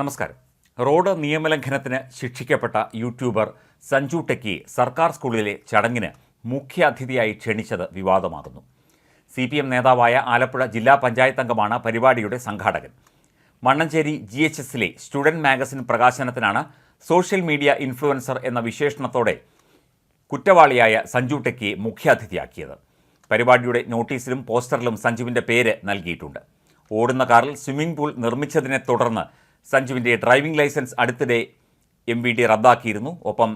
നമസ്കാരം. റോഡ് നിയമലംഘനത്തിന് ശിക്ഷിക്കപ്പെട്ട യൂട്യൂബർ സഞ്ജു ടെക്കി സർക്കാർ സ്കൂളിലെ ചടങ്ങിന് മുഖ്യാതിഥിയായി ക്ഷണിച്ചത് വിവാദമാകുന്നു. സി പി എം നേതാവായ ആലപ്പുഴ ജില്ലാ പഞ്ചായത്ത് അംഗമാണ് പരിപാടിയുടെ സംഘാടകൻ. മണ്ണഞ്ചേരി ജി എച്ച് എസിലെ സ്റ്റുഡന്റ് മാഗസിൻ പ്രകാശനത്തിനാണ് സോഷ്യൽ മീഡിയ ഇൻഫ്ലുവൻസർ എന്ന വിശേഷണത്തോടെ കുറ്റവാളിയായ സഞ്ജു ടെക്കിയെ മുഖ്യാതിഥിയാക്കിയത് പരിപാടിയുടെ നോട്ടീസിലും പോസ്റ്ററിലും സഞ്ജുവിന്റെ പേര് നൽകിയിട്ടുണ്ട്. ഓടുന്ന കാറിൽ സ്വിമ്മിംഗ് പൂൾ നിർമ്മിച്ചതിനെ തുടർന്ന് സഞ്ജുവിന്റെ ഡ്രൈവിംഗ് ലൈസൻസ് അടുത്തിടെ എം വി ഡി റദ്ദാക്കിയിരുന്നു. ഒപ്പം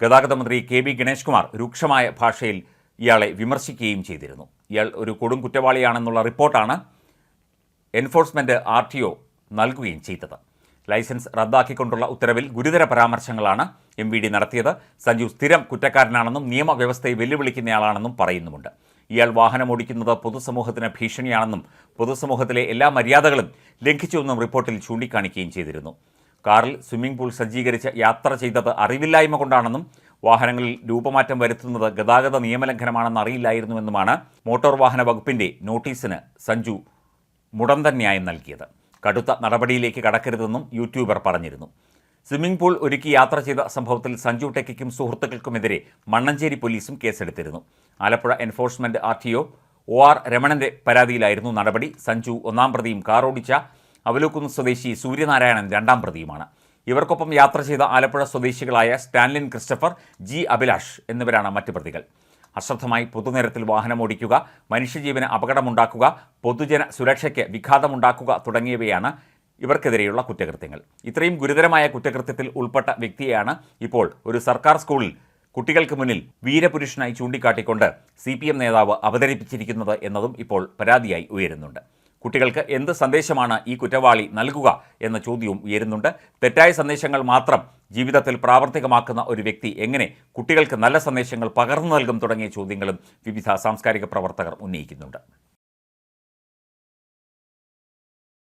ഗതാഗത മന്ത്രി കെ ബി ഗണേഷ് കുമാർ രൂക്ഷമായ ഭാഷയിൽ ഇയാളെ വിമർശിക്കുകയും ചെയ്തിരുന്നു. ഇയാൾ ഒരു കൊടും കുറ്റവാളിയാണെന്നുള്ള റിപ്പോർട്ടാണ് എൻഫോഴ്സ്മെന്റ് ആർ ടി ഒ നൽകുകയും ചെയ്തത്. ലൈസൻസ് റദ്ദാക്കിക്കൊണ്ടുള്ള ഉത്തരവിൽ ഗുരുതര പരാമർശങ്ങളാണ് എം വി ഡി നടത്തിയത്. സഞ്ജു സ്ഥിരം കുറ്റക്കാരനാണെന്നും നിയമവ്യവസ്ഥയെ വെല്ലുവിളിക്കുന്നയാളാണെന്നും പറയുന്നുമുണ്ട്. ഇയാൾ വാഹനമോടിക്കുന്നത് പൊതുസമൂഹത്തിന് ഭീഷണിയാണെന്നും പൊതുസമൂഹത്തിലെ എല്ലാ മര്യാദകളും ലംഘിച്ചുവെന്നും റിപ്പോർട്ടിൽ ചൂണ്ടിക്കാണിക്കുകയും ചെയ്തിരുന്നു. കാറിൽ സ്വിമ്മിംഗ് പൂൾ സജ്ജീകരിച്ച് യാത്ര ചെയ്തത് അറിവില്ലായ്മ കൊണ്ടാണെന്നും വാഹനങ്ങളിൽ രൂപമാറ്റം വരുത്തുന്നത് ഗതാഗത നിയമലംഘനമാണെന്ന് അറിയില്ലായിരുന്നുവെന്നുമാണ് മോട്ടോർ വാഹന വകുപ്പിന്റെ നോട്ടീസിന് സഞ്ജു മുടന്തൻ ന്യായം നൽകിയത്. കടുത്ത നടപടിയിലേക്ക് കടക്കരുതെന്നും യൂട്യൂബർ പറഞ്ഞിരുന്നു. സ്വിമ്മിംഗ് പൂൾ ഒരുക്കി യാത്ര ചെയ്ത സംഭവത്തിൽ സഞ്ജു ടെക്കിക്കും സുഹൃത്തുക്കൾക്കുമെതിരെ മണ്ണഞ്ചേരി പോലീസും കേസെടുത്തിരുന്നു. Alappuzha enforcement R T O O R രമണന്റെ പരാതിയിലായിരുന്നു നടപടി. സഞ്ജു ഒന്നാം പ്രതിയും കാറോടിച്ച അവലോക്കുന്ന് സ്വദേശി സൂര്യനാരായണൻ രണ്ടാം പ്രതിയുമാണ്. ഇവർക്കൊപ്പം യാത്ര ചെയ്ത ആലപ്പുഴ സ്വദേശികളായ സ്റ്റാൻലിൻ ക്രിസ്റ്റഫർ ജി അഭിലാഷ് എന്നിവരാണ് മറ്റു പ്രതികൾ. അശ്രദ്ധമായി പൊതുനിരത്തിൽ വാഹനമോടിക്കുക മനുഷ്യജീവന് അപകടമുണ്ടാക്കുക പൊതുജന സുരക്ഷയ്ക്ക് വിഘാതമുണ്ടാക്കുക തുടങ്ങിയവയാണ് ഇവർക്കെതിരെയുള്ള കുറ്റകൃത്യങ്ങൾ. ഇത്രയും ഗുരുതരമായ കുറ്റകൃത്യത്തിൽ ഉൾപ്പെട്ട വ്യക്തിയെയാണ് ഇപ്പോൾ ഒരു സർക്കാർ സ്കൂളിൽ കുട്ടികൾക്ക് മുന്നിൽ വീരപുരുഷനായി ചൂണ്ടിക്കാട്ടിക്കൊണ്ട് സി പി എം നേതാവ് അവതരിപ്പിച്ചിരിക്കുന്നത് എന്നതും ഇപ്പോൾ പരാതിയായി ഉയരുന്നുണ്ട്. കുട്ടികൾക്ക് എന്ത് സന്ദേശമാണ് ഈ കുറ്റവാളി നൽകുക എന്ന ചോദ്യവും ഉയരുന്നുണ്ട്. തെറ്റായ സന്ദേശങ്ങൾ മാത്രം ജീവിതത്തിൽ പ്രാവർത്തികമാക്കുന്ന ഒരു വ്യക്തി എങ്ങനെ കുട്ടികൾക്ക് നല്ല സന്ദേശങ്ങൾ പകർന്നു നൽകും തുടങ്ങിയ ചോദ്യങ്ങളും വിവിധ സാംസ്കാരിക പ്രവർത്തകർ ഉന്നയിക്കുന്നുണ്ട്.